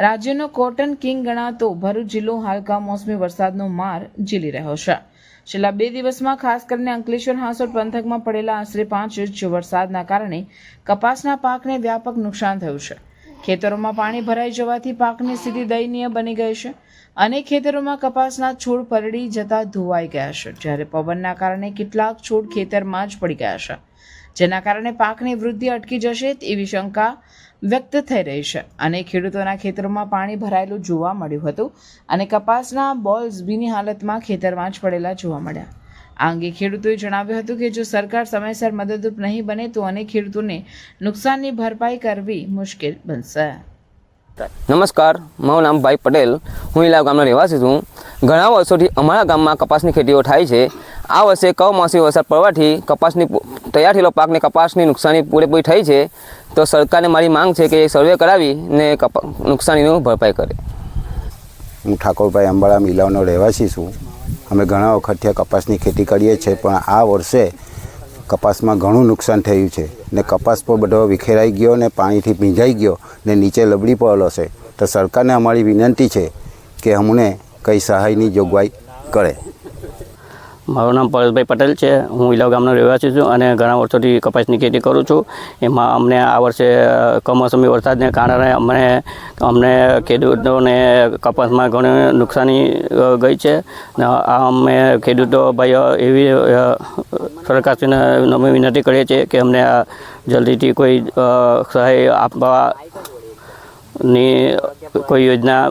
રાજ્યનો cotton king ગણાતો ભરૂચ જિલ્લો હાલ કમોસમી વરસાદનો માર ઝીલી રહ્યો છે. છેલ્લા બે દિવસમાં ખાસ કરીને અંકલેશ્વર હાંસોડ પંથકમાં પડેલા આશરે પાંચ ઇંચ વરસાદના કારણે કપાસના પાકને વ્યાપક નુકસાન થયું છે. ખેતરોમાં પાણી ભરાઈ જવાથી પાકની સ્થિતિ દયનીય બની ગઈ છે અનેક ખેતરોમાં કપાસના છોડ પરડી જતા ધોવાઈ ગયા છે. જ્યારે પવનના કારણે કેટલાક છોડ ખેતરમાં જ પડી ગયા છે. જેના કારણે પાકની વૃદ્ધિ અટકી જશે તેવી શંકા વ્યક્ત થઈ રહી છે. અને ખેડૂતોના ખેતરોમાં પાણી ભરાયેલું જોવા મળ્યું હતું અને કપાસના બોલ્સ ભીની હાલતમાં ખેતરમાં જ પડેલા જોવા મળ્યા. આ અંગે ખેડૂતોએ જણાવ્યું હતું કે જો સરકાર સમયસર મદદરૂપ નહીં બને તો અનેક ખેડૂતોને નુકસાનની ભરપાઈ કરવી મુશ્કેલ બનશે. નમસ્કાર, મારું નામ ભાઈ પટેલ. હું ઇલા ગામનો રહેવાસી છું. ઘણા વર્ષોથી અમારા ગામમાં કપાસની ખેતીઓ થાય છે. આ વર્ષે કમોસમી વરસાદ પડવાથી કપાસની તૈયાર થયેલો પાકને કપાસની નુકસાની પૂરેપૂરી થઈ છે. તો સરકારને મારી માંગ છે કે સર્વે કરાવીને કપા નુકસાનીનું ભરપાઈ કરે. હું ઠાકોરભાઈ અંબાળા મિલાવનો રહેવાસી છું. અમે ઘણા વખતથી આ કપાસની ખેતી કરીએ છીએ, પણ આ વર્ષે કપાસમાં ઘણું નુકસાન થયું છે ને કપાસ પર બધો વિખેરાઈ ગયો ને પાણીથી ભીંજાઈ ગયો ને નીચે લબડી પડેલો છે. તો સરકારને અમારી વિનંતી છે કે અમને કંઈ સહાયની જોગવાઈ કરે. મારું નામ પરેશભાઈ પટેલ છે. હું ઇલાવ ગામનો રહેવાસી છું અને ઘણા વર્ષોથી કપાસની ખેતી કરું છું. એમાં અમને આ વર્ષે કમોસમી વરસાદને કારણે અમને અમને ખેડૂતોને કપાસમાં ઘણી નુકસાની ગઈ છે. અમે ખેડૂતો ભાઈઓ એવી સરકારશ્રીને અમે વિનંતી કરીએ છીએ કે અમને જલ્દીથી કોઈ સહાય આપવાની કોઈ યોજના